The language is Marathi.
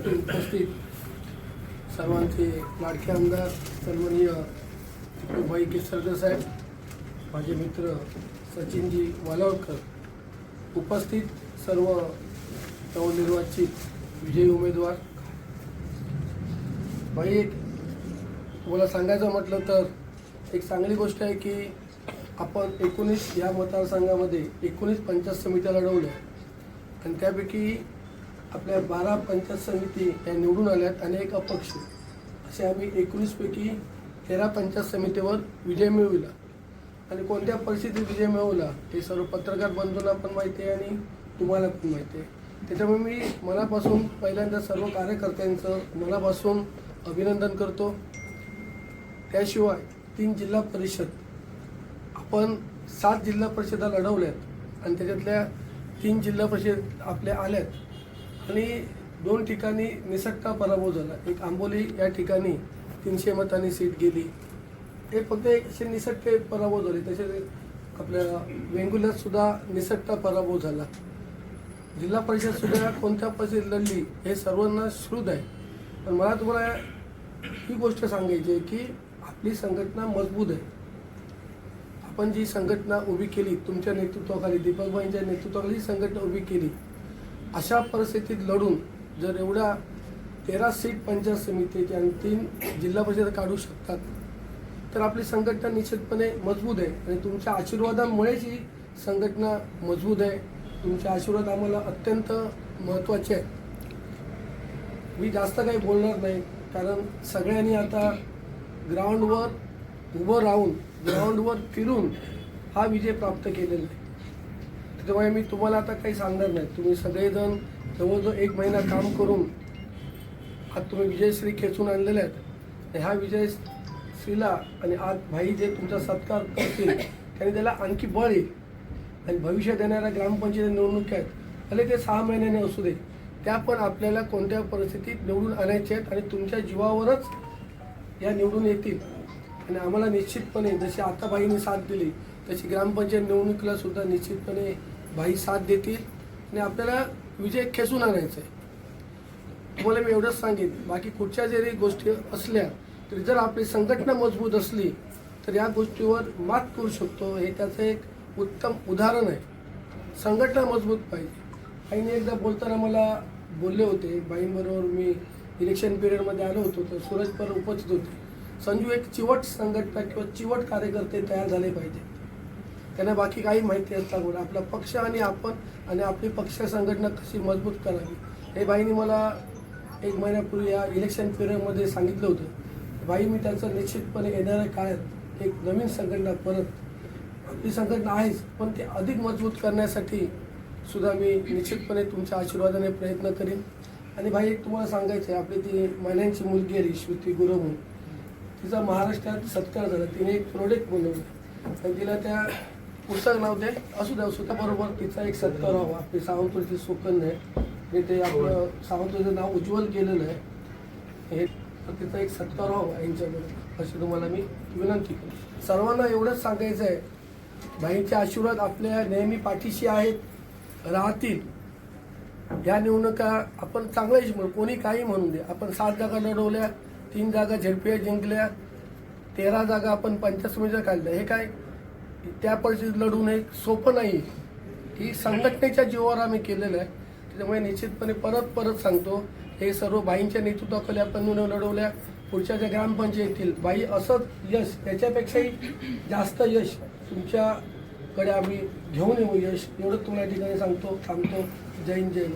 मंचावरती उपस्थित. सर्वांचे लाडके आमदार सन्माननीय भाई केसरकर साहेब माझे मित्र सचिनजी वालावकर उपस्थित सर्व नवनिर्वाचित विजयी उमेदवार. भाई एक तुम्हाला सांगायचं म्हटलं तर एक चांगली गोष्ट आहे की आपण एकोणीस या मतदारसंघामध्ये एकोणीस पंचायत समित्या लढवल्या. आणि त्यापैकी आपल्या बारा पंचायत समिती या निवडून आल्यात आणि एक अपक्ष. असे आम्ही एकोणीसपैकी तेरा पंचायत समितीवर विजय मिळविला. आणि कोणत्या परिस्थितीत विजय मिळवला हे सर्व पत्रकार बंधूंना पण माहिती आहे आणि तुम्हाला पण माहिती आहे. त्याच्यामुळे मी मनापासून पहिल्यांदा सर्व कार्यकर्त्यांचं मनापासून अभिनंदन करतो. त्याशिवाय तीन जिल्हा परिषद. आपण सात जिल्हा परिषदा लढवल्यात आणि त्याच्यातल्या तीन जिल्हा परिषद आपल्या आल्यात. आणि दोन ठिकाणी निसटता पराभव झाला. एक आंबोली या ठिकाणी तीनशे मतांनी सीट गेली. हे फक्त एक असे निसटते पराभव झाले. तसेच आपल्या वेंगुल्यात सुद्धा निसटता पराभव झाला. जिल्हा परिषद सुद्धा कोणत्या परिस्थितीत लढली हे सर्वांना श्रुत आहे. पण मला तुम्हाला ही गोष्ट सांगायची आहे की आपली संघटना मजबूत आहे. आपण जी संघटना उभी केली तुमच्या नेतृत्वाखाली दीपकभाईंच्या नेतृत्वाखाली संघटना उभी केली अशा परिस्थितीत लढून जर एवढ्या तेरा सीट पंचायत समितीचे आणि तीन जिल्हा परिषद काढू शकतात तर आपली संघटना निश्चितपणे मजबूत आहे. आणि तुमच्या आशीर्वादामुळेच ही संघटना मजबूत आहे. तुमचे आशीर्वाद आम्हाला अत्यंत महत्त्वाचे आहेत. मी जास्त काही बोलणार नाही कारण सगळ्यांनी आता ग्राउंडवर उभं राहून ग्राउंडवर फिरून हा विजय प्राप्त केलेला आहे. त्याच्यामुळे मी तुम्हाला आता काही सांगणार नाही. तुम्ही सगळेजण जवळजवळ एक महिना काम करून आज तुम्ही विजयश्री खेचून आणलेले आहेत. ह्या विजयश्रीला आणि आज भाई जे तुमचा सत्कार करतील त्याने त्याला आणखी बळ येईल आणि भविष्य देणाऱ्या ग्रामपंचायत निवडणुका आहेत. भले ते सहा महिन्याने असू दे त्या पण आपल्याला कोणत्या परिस्थितीत निवडून आणायचे आहेत आणि तुमच्या जीवावरच या निवडून येतील. आणि आम्हाला निश्चितपणे जशी आता भाईने साथ दिली तशी ग्रामपंचायत निवडणुकीला सुद्धा निश्चितपणे भाई साथ देतील आणि आपल्याला विजय खेचून आणायचा आहे तुम्हाला मी एवढंच सांगेन बाकी कुठच्या जरी गोष्टी असल्या तरी जर आपली संघटना मजबूत असली तर या गोष्टीवर मात करू शकतो. हे त्याचं एक उत्तम उदाहरण आहे. संघटना मजबूत पाहिजे. आईने एकदा बोलताना मला बोलले होते बाईंबरोबर मी इलेक्शन पिरियडमध्ये आलो होतो तर सूरज पर उपस्थित होते. संजू एक चिवट संघटना किंवा चिवट कार्यकर्ते तयार झाले पाहिजे. त्यांना बाकी काही माहिती असता पण आपला पक्ष आणि आपण आणि आपली पक्ष संघटना कशी मजबूत करावी. हे बाईंनी मला एक महिन्यापूर्वी या इलेक्शन पिरियडमध्ये सांगितलं होतं. बाई मी त्याचं निश्चितपणे येणाऱ्या काळात एक नवीन संघटना परत आपली संघटना आहेच पण ती अधिक मजबूत करण्यासाठी सुद्धा मी निश्चितपणे तुमच्या आशीर्वादाने प्रयत्न करेन. आणि भाई एक तुम्हाला सांगायचं आहे आपली ती महिन्यांची मुलगी आली श्रुती गुरु म्हणून. तिचा महाराष्ट्रात सत्कार झाला. तिने एक प्रोडक्ट बनवलं. आणि तिला त्या पुस्तक नाव ते असू द्या स्वतःबरोबर तिचा एक सत्कार व्हावा आपली सावंतवाडीची सुकन्या आहे मी ते आपलं सावंतवाडीचं नाव उज्ज्वल केलेलं आहे. हे तर तिचा एक सत्कार व्हावा यांच्याकडे. अशी तुम्हाला मी विनंती करतो. सर्वांना एवढंच सांगायचं आहे. बाईंचे आशीर्वाद आपल्या नेहमी पाठीशी आहेत राहतील. या निवडणुका आपण चांगलं यश म्हणू कोणी काही म्हणू दे आपण सात जागा लढवल्या तीन जागा झेडपीया जिंकल्या तेरा जागा आपण पंचायत समितीच्या काढल्या. हे काय? त्या परिस्थितीत लढून हे सोपं नाही. ही संघटनेच्या जीवावर आम्ही केलेलं आहे. त्याच्यामुळे निश्चितपणे परत परत सांगतो हे सर्व बाईंच्या नेतृत्वाखाली आपण लढवल्या. पुढच्या ज्या ग्रामपंचायतीतील बाई असंच यश याच्यापेक्षाही जास्त यश तुमच्याकडे आम्ही घेऊन येऊ. यश एवढं तुम्हाला ठिकाणी सांगतो सांगतो. जय हिंद जय